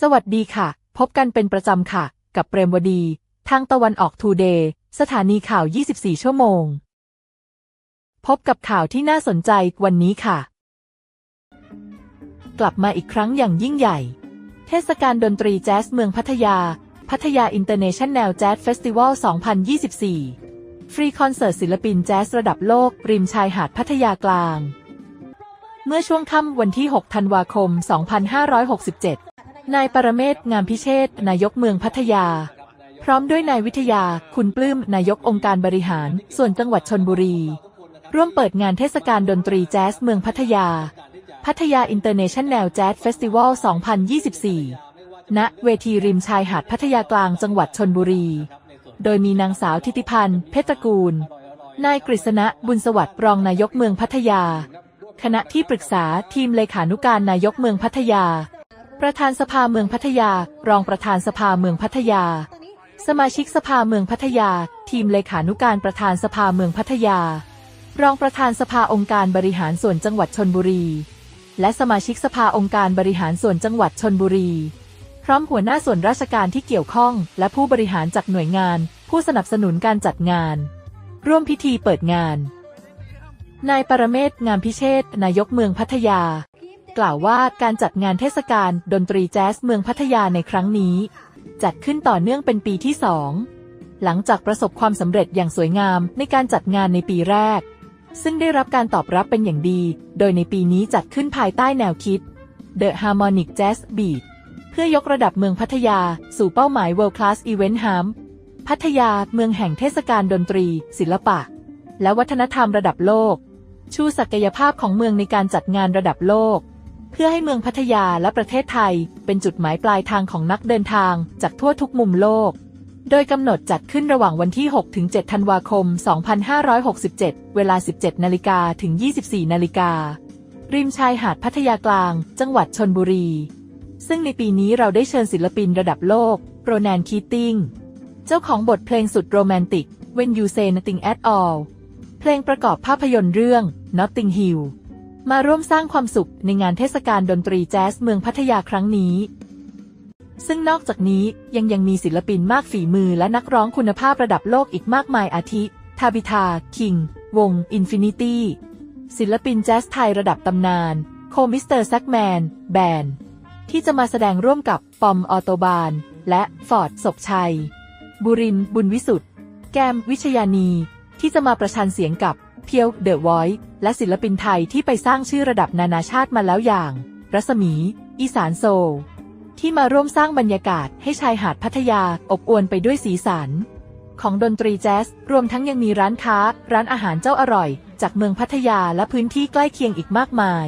สวัสดีค่ะ พบกันเป็นประจำค่ะ กับเปรมวดี ทางตะวันออกทูเดย์สถานีข่าว 24 ชั่วโมง พบกับข่าวที่น่าสนใจวันนี้ค่ะ กลับมาอีกครั้งอย่างยิ่งใหญ่ เทศกาลดนตรีแจ๊สเมืองพัทยา พัทยาอินเตอร์เนชั่นแนลแจ๊สเฟสติวัล 2024 ฟรีคอนเสิร์ตศิลปินแจ๊สระดับโลก ริมชายหาดพัทยากลาง เมื่อช่วงค่ำวันที่ 6 ธันวาคม 2567 นายปรเมศงามพิเชษนายกเมืองพัทยา พร้อมด้วยนายวิทยา คุณปลื้ม นายกองค์การบริหาร ส่วนจังหวัดชนบุรี ร่วมเปิดงานเทศกาลดนตรีแจ๊สเมืองพัทยา พัทยาอินเตอร์เนชั่นแนลแจ๊สเฟสติวัล 2024 ณ เวทีริมชายหาดพัทยากลางจังหวัดชนบุรี โดยมีนางสาวทิติพันธ์ เพชรกูล นายกฤษณะ บุญสวัสดิ์รองนายกเมืองพัทยา คณะที่ปรึกษาทีมเลขานุการนายกเมืองพัทยา ประธานสภาเมืองพัทยา รองประธานสภาเมืองพัทยา สมาชิกสภาเมืองพัทยา ทีมเลขานุการประธานสภาเมืองพัทยา รองประธานสภาองค์การบริหารส่วนจังหวัดชนบุรี และสมาชิกสภาองค์การบริหารส่วนจังหวัดชนบุรี พร้อมหัวหน้าส่วนราชการที่เกี่ยวข้อง และผู้บริหารจากหน่วยงาน ผู้สนับสนุนการจัดงาน ร่วมพิธีเปิดงานนายปรเมศงามพิเชษนายกเมืองพัทยา กล่าวว่าการจัดงานเทศกาลดนตรีแจ๊สเมืองพัทยาในครั้งนี้ จัดขึ้นต่อเนื่องเป็นปีที่สอง หลังจากประสบความสำเร็จอย่างสวยงามในการจัดงานในปีแรก ซึ่งได้รับการตอบรับเป็นอย่างดี โดยในปีนี้จัดขึ้นภายใต้แนวคิด The Harmonic Jazz Beat เพื่อยกระดับเมืองพัทยา สู่เป้าหมาย World Class Event Hub พัทยาเมืองแห่งเทศกาลดนตรี ศิลปะ และวัฒนธรรมระดับโลก ชูศักยภาพของเมืองในการจัดงานระดับโลก เพื่อให้เมืองพัทยาและประเทศไทย เป็นจุดหมายปลายทางของนักเดินทางจากทั่วทุกมุมโลก โดยกำหนดจัดขึ้นระหว่างวันที่ 6-7 ธันวาคม 2567 เวลา 17 นาฬิกาถึง 24 นาฬิการิมชายหาดพัทยากลาง จังหวัดชนบุรี ซึ่งในปีนี้เราได้เชิญศิลปินระดับโลก โรแนนคีติง เจ้าของบทเพลงสุดโรแมนติก When You Say Nothing at All เพลงประกอบภาพยนตร์เรื่อง Notting Hill มาร่วมสร้างความสุขในงานเทศกาลดนตรีแจ๊สเมืองพัทยาครั้งนี้ ซึ่งนอกจากนี้ยังยังมีศิลปินมากฝีมือและนักร้องคุณภาพระดับโลกอีกมากมายอาทิ ทาบิทา คิง วง อินฟินิตี้ ศิลปินแจ๊สไทยระดับตำนาน โคมิสเตอร์แซกแมน แบน ที่จะมาแสดงร่วมกับปอม ออโตบาน และฟอร์ดศพชัย บุรินบุญวิสุทธ์แกม วิชยานี ที่จะมาประชันเสียงกับ เพียวเดอะวอยและศิลปินไทยที่ไปสร้างชื่อระดับนานาชาติมาแล้วอย่าง รัศมี อีสานโซล ที่มาร่วมสร้างบรรยากาศให้ชายหาดพัทยาอบอวลไปด้วยสีสัน ของดนตรีแจ๊ส รวมทั้งยังมีร้านค้า ร้านอาหารเจ้าอร่อย จากเมืองพัทยาและพื้นที่ใกล้เคียงอีกมากมาย